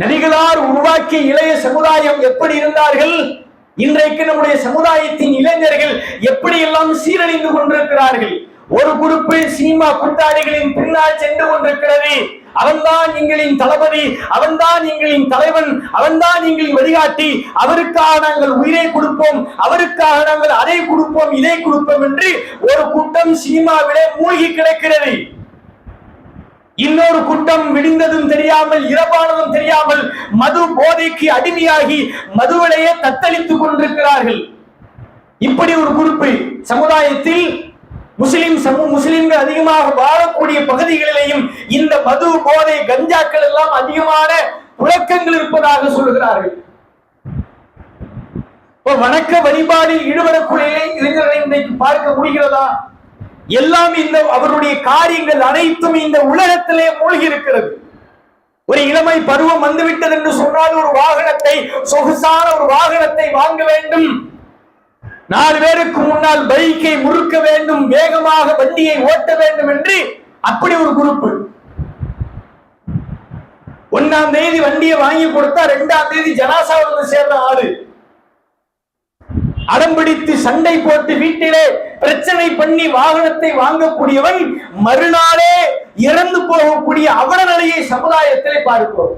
நபிகளார் உருவாக்கிய இளைய சமுதாயம் எப்படி இருந்தார்கள்? இன்றைக்கு நம்முடைய சமுதாயத்தின் இளைஞர்கள் எப்படி எல்லாம் சீரழிந்து கொண்டிருக்கிறார்கள்? ஒரு குறிப்பு சினிமா கூட்டாளிகளின் பின்னால் சென்று கொண்டிருக்கிறது. அவன்தான் எங்களின் தளபதி அவன்தான் எங்களின் தலைவன் அவன்தான் எங்களின் வழிகாட்டி அவருக்காக நாங்கள் உயிரை கொடுப்போம் அவருக்காக நாங்கள் அதை கொடுப்போம் இதை கொடுப்போம் என்று ஒரு கூட்டம் சினிமாவிலே மூழ்கி கிடக்கிறது. இன்னொரு கூட்டம் விடிந்ததும் தெரியாமல் இரவானதும் தெரியாமல் மது போதைக்கு அடிமையாகி மதுவிலேயே தத்தளித்துக் கொண்டிருக்கிறார்கள். இப்படி ஒரு குறிப்பு சமுதாயத்தில் முஸ்லிம் சமூக முஸ்லிம்கள் அதிகமாக வாழக்கூடிய பகுதிகளிலேயும் இந்த மது போதை கஞ்சாக்கள் எல்லாம் அதிகமான புழக்கங்கள் இருப்பதாக சொல்லுகிறார்கள். வணக்க வழிபாடில் ஈடுபடக்கூடிய இளைஞர்களை இன்றைக்கு பார்க்க முடிகிறதா? எல்லாம் இந்த அவருடைய காரியங்கள் அனைத்தும் இந்த உலகத்திலே மூழ்கி இருக்கிறது. ஒரு இளமை பருவம் வந்துவிட்டது என்று சொன்னால் ஒரு வாகனத்தை சொகுசான ஒரு வாகனத்தை வாங்க வேண்டும். நாலு பேருக்கு முன்னால் பைக்கை முறுக்க வேண்டும் வேகமாக வண்டியை ஓட்ட வேண்டும் என்று அப்படி ஒரு குரூப்பு ஒன்னாம் தேதி வண்டியை வாங்கி கொடுத்தா ரெண்டாம் தேதி ஜனாசா வந்து சேர்ந்த ஆளு. அடம்பிடித்து சண்டை போட்டு வீட்டிலே பிரச்சனை பண்ணி வாகனத்தை வாங்கக்கூடியவன் மறுநாளே இறந்து போகக்கூடிய அவல நிலையை சமுதாயத்திலே பார்க்கிறோம்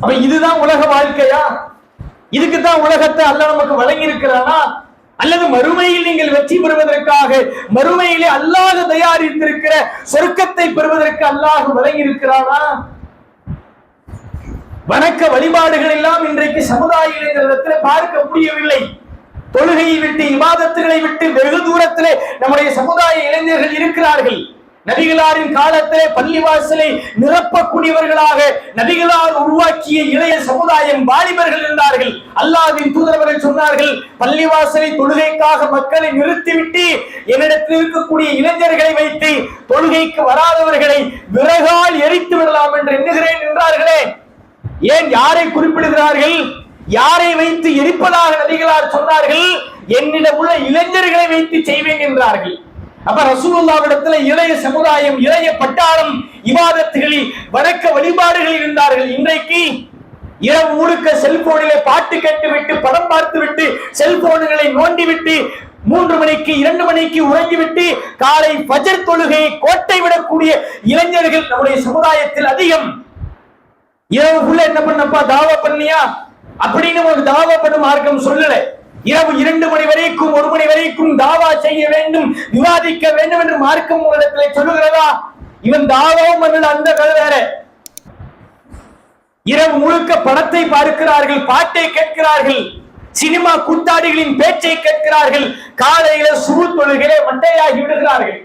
அப்ப இதுதான் உலக வாழ்க்கையா? இதுக்கு தான் உலகத்தை அல்ல நமக்கு வழங்கி இருக்கிறானா அல்லது மறுமையில் நீங்கள் வெற்றி பெறுவதற்காக மறுமையிலே அல்லாஹ் தயாரித்திருக்கிற சொர்க்கத்தை பெறுவதற்கு அல்லாஹ் வழங்கி இருக்கிறானா வணக்க வழிபாடுகள் எல்லாம் இன்றைக்கு சமுதாய இளைஞர்களிடத்தில் பார்க்க முடியவில்லை. தொழுகையை விட்டு இபாதத்துகளை விட்டு வெகு தூரத்திலே நம்முடைய சமுதாய இளைஞர்கள் இருக்கிறார்கள். நபிகளாரின் காலத்திலே பள்ளிவாசலை நிரப்பக்கூடியவர்களாக நபிகளார் உருவாக்கிய இளைய சமுதாயம் வாலிபர்கள் இருந்தார்கள். அல்லாவின் தூதரவர்கள் சொன்னார்கள் பள்ளிவாசலை தொழுகைக்காக மக்களை நிறுத்திவிட்டு என்னிடத்தில் இருக்கக்கூடிய இளைஞர்களை வைத்து தொழுகைக்கு வராதவர்களை விறகால் எரித்து விடலாம் என்று எண்ணுகிறேன் என்றார்களே. ஏன் யாரை குறிப்பிடுகிறார்கள்? யாரை வைத்து எரிப்பதாக நபிகளார் சொன்னார்கள்? என்னிடம் உள்ள இளைஞர்களை வைத்து செய்வேன் என்றார்கள். அப்ப ரசூலுல்லாவிடத்துல இளைய சமுதாயம் இளைய பட்டாளம் இவாதத்துகளில் வணக்க வழிபாடுகளில் இருந்தார்கள். இன்றைக்கு இரவு முழுக்க செல்போனிலே பாட்டு கேட்டுவிட்டு படம் பார்த்து விட்டு செல்போன்களை நோண்டி விட்டு மூன்று மணிக்கு இரண்டு மணிக்கு உறங்கிவிட்டு காலை பஜர் தொழுகையை கோட்டை விடக்கூடிய இளைஞர்கள் நம்முடைய சமுதாயத்தில் அதிகம். இரவுக்குள்ள என்ன பண்ணப்பா தாவா பண்ணியா? அப்படின்னு ஒரு தாவா பண்ண மார்க்கம் சொல்லலை. இரவு இரண்டு மணி வரைக்கும் ஒரு மணி வரைக்கும் தாவா செய்ய வேண்டும் விவாதிக்க வேண்டும் என்று மார்க்கம் உங்களிடத்தில் சொல்லுகிறதா? இவன் தாவாவும் பண்ணல அந்த கதை வேற. இரவு முழுக்க படத்தை பார்க்கிறார்கள் பாட்டை கேட்கிறார்கள் சினிமா கூத்தாடிகளின் பேச்சை கேட்கிறார்கள் காலையில சுறு தொழுகிறே மண்டையாகி விடுகிறார்கள்.